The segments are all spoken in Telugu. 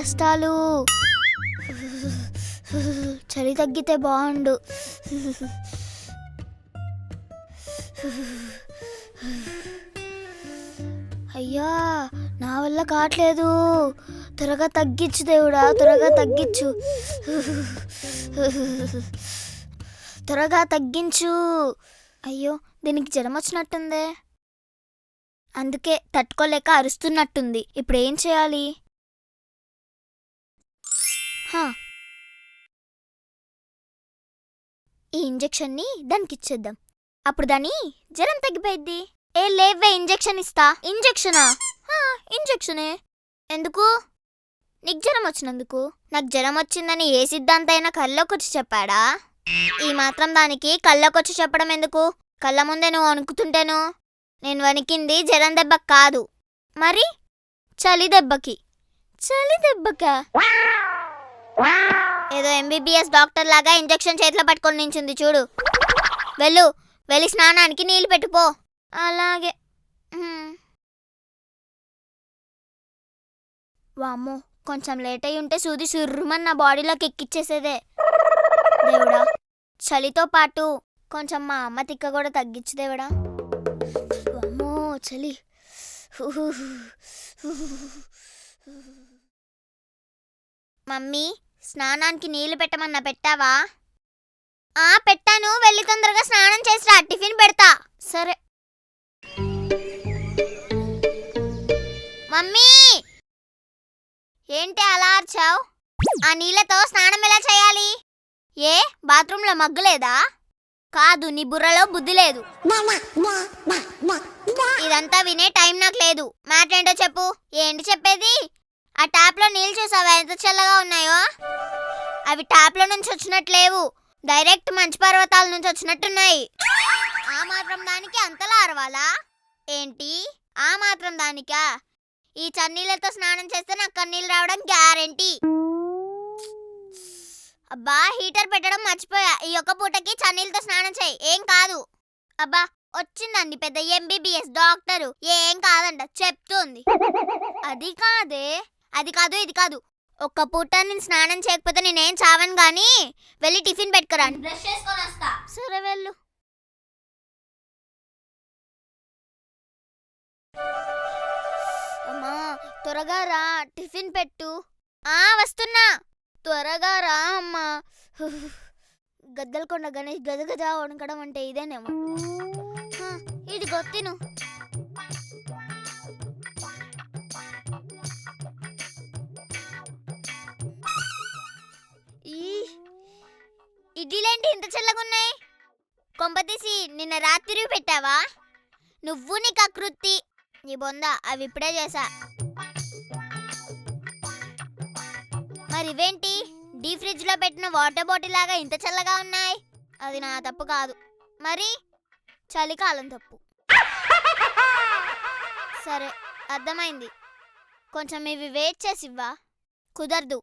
కష్టాలు. చలి తగ్గితే బాగుండు. అయ్యా నా వల్ల కావట్లేదు. త్వరగా తగ్గించు దేవుడా త్వరగా తగ్గించు త్వరగా తగ్గించు. అయ్యో దీనికి జ్వరం వచ్చినట్టుందే. అందుకే తట్టుకోలేక అరుస్తున్నట్టుంది. ఇప్పుడు ఏం చేయాలి? హా. ఈ ఇంజెక్షన్ని దానికి ఇచ్చేద్దాం అప్పుడు దాని జ్వరం తగ్గిపోయిద్ది. ఏ లేవే ఇంజెక్షన్ ఇస్తా. ఇంజెక్షనా? హా, ఇంజెక్షనే. ఎందుకు? నీకు జ్వరం వచ్చినందుకు. నాకు జ్వరం వచ్చిందని ఏ సిద్ధాంతైనా కళ్ళకొచ్చి చెప్పాడా? ఈ మాత్రం దానికి కళ్ళకొచ్చి చెప్పడం ఎందుకు? కళ్ళ ముందే నువ్వు వణుకుతుంటేను. నేను వణికింది జ్వరం దెబ్బకి కాదు. మరి? చలి దెబ్బకి. చలి దెబ్బకా? ఏదో ఎంబీబీఎస్ డాక్టర్ లాగా ఇంజెక్షన్ చేతిలో పట్టుకొని నించుంది చూడు. వెళ్ళు వెళ్ళి స్నానానికి నీళ్ళు పెట్టుపో అలాగే. వామ్మో కొంచెం లేట్ అయి ఉంటే సూది సుర్రుమని నా బాడీలోకి ఎక్కిచ్చేసేదే. దేవుడా చలితో పాటు కొంచెం మా అమ్మ తిక్క కూడా తగ్గించు దేవుడా. వామ్మో చలి. మమ్మీ స్నానానికి నీళ్ళు పెట్టమన్నా పెట్టావా? ఆ పెట్టాను. వెళ్ళి తొందరగా స్నానం చేసిరా. టిఫిన్ పెడతా. సరే. మమ్మీ! ఏంటి అలా అర్చావు? ఆ నీళ్ళతో స్నానం ఎలా చేయాలి? ఏ బాత్రూంలో మగ్గులేదా కాదు నీ బుర్రలో బుద్ధి లేదు. ఇదంతా వినే టైం నాకు లేదు. మ్యాటర్ ఏంటో చెప్పు. ఏంటి చెప్పేది? ఆ నీళ్ళు ఎంత చల్లగా ఉన్నాయో? అవి ట్యాప్లో నుంచి వచ్చినట్లేవు డైరెక్ట్ మంచు పర్వతాల నుంచి వచ్చినట్టున్నాయి. ఆ మాత్రం దానికి అంతలా అరవాలా? ఏంటి? ఆ మాత్రం దానికా? ఈ చన్నీళ్ళతో స్నానం చేస్తే నాకు కన్నీళ్ళు రావడం గ్యారెంటీ. అబ్బా హీటర్ పెట్టడం మర్చిపోయా. ఈ ఒక్క పూటకి చన్నీళ్ళతో స్నానం చేయి. ఏం కాదు. అబ్బా వచ్చిందండి పెద్ద ఎంబీబీఎస్ డాక్టరు. ఏం కాదంట చెప్తుంది. అది కాదే. అది కాదు ఇది కాదు. ఒక్క పూట నేను స్నానం చేయకపోతే నేనేం చావను గాని వెళ్ళి టిఫిన్ పెట్టుకురాను. బ్రష్ చేసుకొని వస్తా. సరే వెళ్ళు. అమ్మా త్వరగా రా టిఫిన్ పెట్టు. ఆ వస్తున్నా. త్వరగా రా అమ్మా. గద్దలకొండ గణేష్ గదగజ వణకడం అంటే ఇదేనేమో. హ, ఇదిగో ఇడ్లీలేంటి ఇంత చల్లగున్నాయి? కొంపతీసి నిన్న రాత్రి పెట్టావా? నువ్వు నీ కకృత్తి నీ బొంద అవి ఇప్పుడే చేసా. మరి ఇవేంటి డీ ఫ్రిడ్జ్లో పెట్టిన వాటర్ బాటిల్ లాగా ఇంత చల్లగా ఉన్నాయి? అది నా తప్పు కాదు. మరి? చలికాలం తప్పు. సరే అర్థమైంది. కొంచెం ఇవి వెయిట్ చేసి ఇవ్వా. కుదరదు.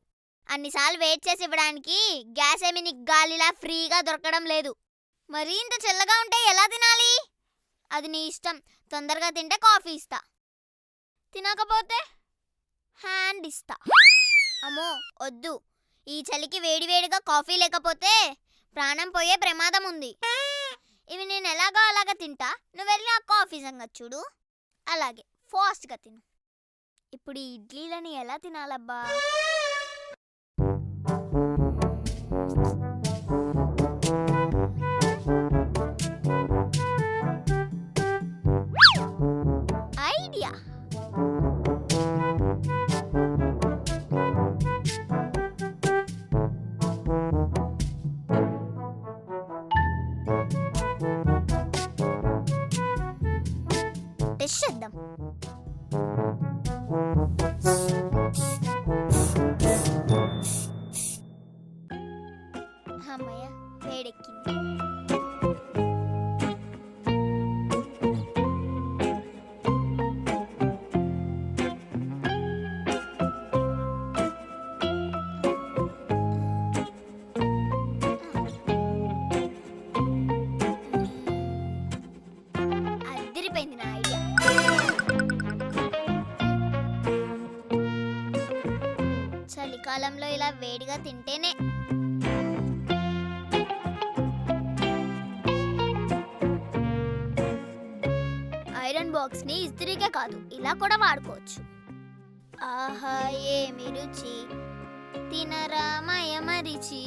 అన్నిసార్లు వెయిట్ చేసి ఇవ్వడానికి గ్యాస్ ఏమి నీకు గాలిలా ఫ్రీగా దొరకడం లేదు. మరీ ఇంత చల్లగా ఉంటే ఎలా తినాలి? అది నీ ఇష్టం. తొందరగా తింటే కాఫీ ఇస్తా. తినకపోతే హ్యాండ్ ఇస్తా. అమ్మో వద్దు. ఈ చలికి వేడివేడిగా కాఫీ లేకపోతే ప్రాణం పోయే ప్రమాదం ఉంది. ఇవి నేను ఎలాగో అలాగా తింటా. నువ్వు వెళ్ళి ఆ కాఫీ సంగతి చూడు. అలాగే ఫాస్ట్గా తిను. ఇప్పుడు ఈ ఇడ్లీలని ఎలా తినాలబ్బా? Shit. should చలికాలంలో ఇలా వేడిగా తింటేనే. ఐరన్ బాక్స్ని ఇస్త్రీకే కాదు ఇలా కూడా వాడుకోవచ్చు. ఆహా ఏమి రుచి? తినరా మరిచి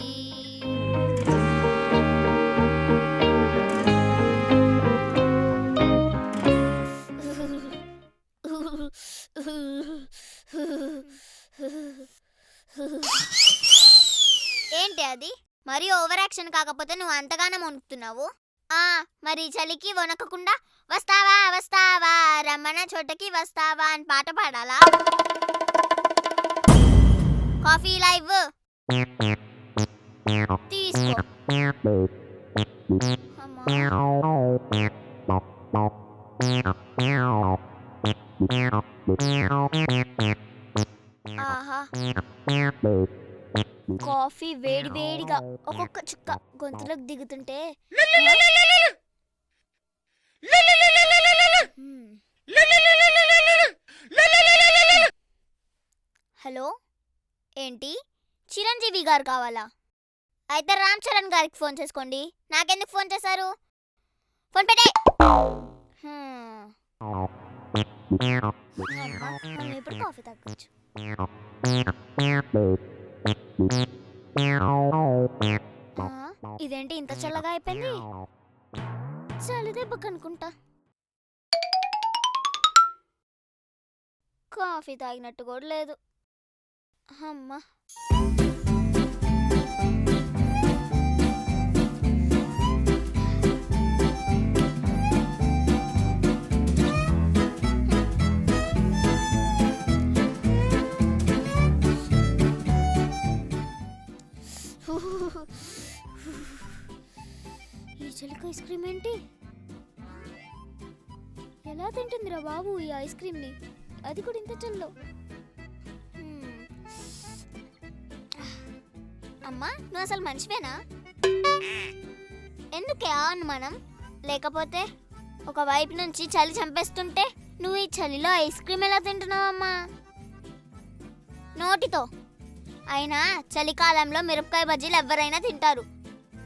ఓవర్ కాకపోతే నువ్వు అంతగానం వణుకుతున్నావు? ఆ మరి చలికి వణకకుండా వస్తావా వస్తావా? రమ్మన చోటకి వస్తావా అని పాట పాడాలా? Coffee live. తీసుకో. ఆహా. కాఫీ వేడి వేడిగా ఒక్కొక్క చుక్క గొంతులోకి దిగుతుంటే. హలో? ఏంటి? చిరంజీవి గారు కావాలా? అయితే రామ్ చరణ్ గారికి ఫోన్ చేసుకోండి. నాకెందుకు ఫోన్ చేశారు? ఫోన్ పెట్టే! ఇప్పుడు కాఫీ తాగొచ్చు? ఇదేంటి ఇంత చల్లగా అయిపోయింది? చలి దెబ్బకు అనుకుంటా కాఫీ తాగినట్టు కూడా లేదు. అమ్మా. క్రీమ్ ఏంటి ఎలా తింటుందిరా బాబు ఈ ఐస్ క్రీమ్ని? అది కూడా ఇంత చల్లో అమ్మా నువ్వు అసలు మనిషివేనా? ఎందుకే ఆన్ మనం? లేకపోతే ఒక వైపు నుంచి చలి చంపేస్తుంటే నువ్వు ఈ చలిలో ఐస్ క్రీమ్ ఎలా తింటున్నావమ్మా నోటితో. అయినా చలికాలంలో మిరపకాయ బజ్జీలు ఎవరైనా తింటారు.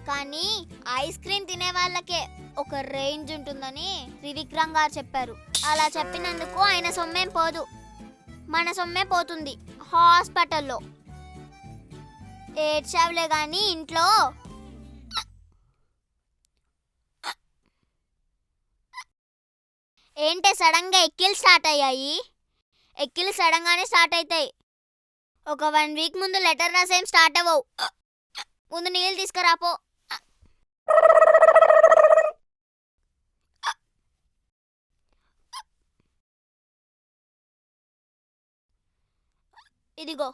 కానీ ఐస్ క్రీమ్ తినే వాళ్ళకే ఒక రేంజ్ ఉంటుందని త్రివిక్రమ్ గారు చెప్పారు. అలా చెప్పినందుకు ఆయన సొమ్మేం పోదు. మన సొమ్మే పోతుంది హాస్పిటల్లో. ఏడ్చావులే కానీ ఇంట్లో. ఏంటే సడన్గా ఎక్కిలు స్టార్ట్ అయ్యాయి? ఎక్కిలు సడన్గానే స్టార్ట్ అవుతాయి ఒక వన్ వీక్ ముందు లెటర్ రాసేం స్టార్ట్ అవ్వవు. ముందు నీళ్ళు తీసుకురాపో. ఇదిగో.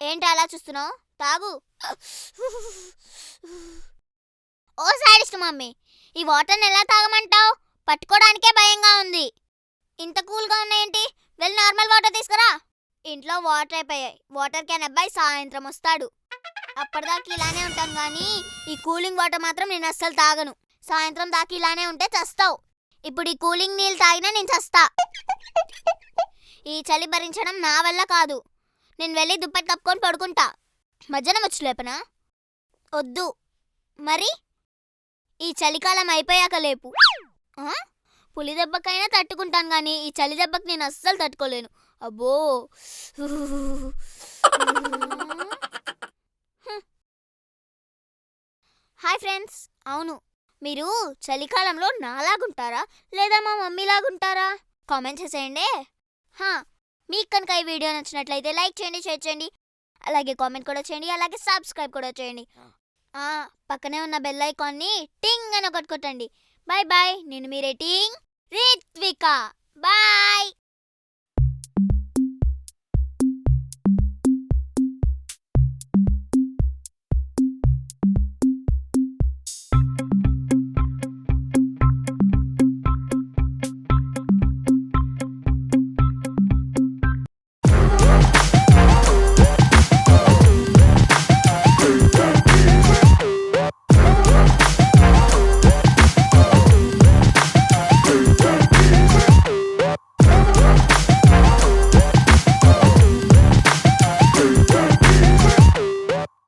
ఏంటి అలా చూస్తున్నావు? తాగు. ఓ సాడిస్ట్ మమ్మీ ఈ వాటర్ని ఎలా తాగమంటావు? పట్టుకోవడానికే భయంగా ఉంది. ఇంత కూల్గా ఉన్నాయేంటి? వెళ్ళి నార్మల్ వాటర్ తీసుకురా. ఇంట్లో వాటర్ అయిపోయాయి వాటర్ క్యాన్ అబ్బాయి సాయంత్రం వస్తాడు. అప్పటిదాకా ఇలానే ఉంటాను కానీ ఈ కూలింగ్ వాటర్ మాత్రం నేను అస్సలు తాగను. సాయంత్రం దాకా ఇలానే ఉంటే చస్తావు. ఇప్పుడు ఈ కూలింగ్ నీళ్ళు తాగినా నేను చస్తా. ఈ చలి భరించడం నా వల్ల కాదు. నేను వెళ్ళి దుప్పటి కప్పుకొని పడుకుంటా. మధ్యాహ్నం వచ్చి లేపనా? వద్దు. మరి? ఈ చలికాలం అయిపోయాక లేపు. పులి దెబ్బకైనా తట్టుకుంటాను కానీ ఈ చలి దెబ్బకి నేను అస్సలు తట్టుకోలేను. అబ్బో. Hi friends. అవును మీరు చలికాలంలో నాలాగుంటారా లేదా మా మమ్మీలాగుంటారా కామెంట్ చేసేయండి. హా మీకు కనుక ఈ వీడియో నచ్చినట్లయితే లైక్ చేయండి షేర్ చేయండి. అలాగే కామెంట్ కూడా చేయండి అలాగే సబ్స్క్రైబ్ కూడా చేయండి. పక్కనే ఉన్న బెల్ ఐకాన్ని టింగ్ అని ఒకటి కొట్టండి. బాయ్ బాయ్ నేను మీ రేటింగ్ రిత్విక. బాయ్!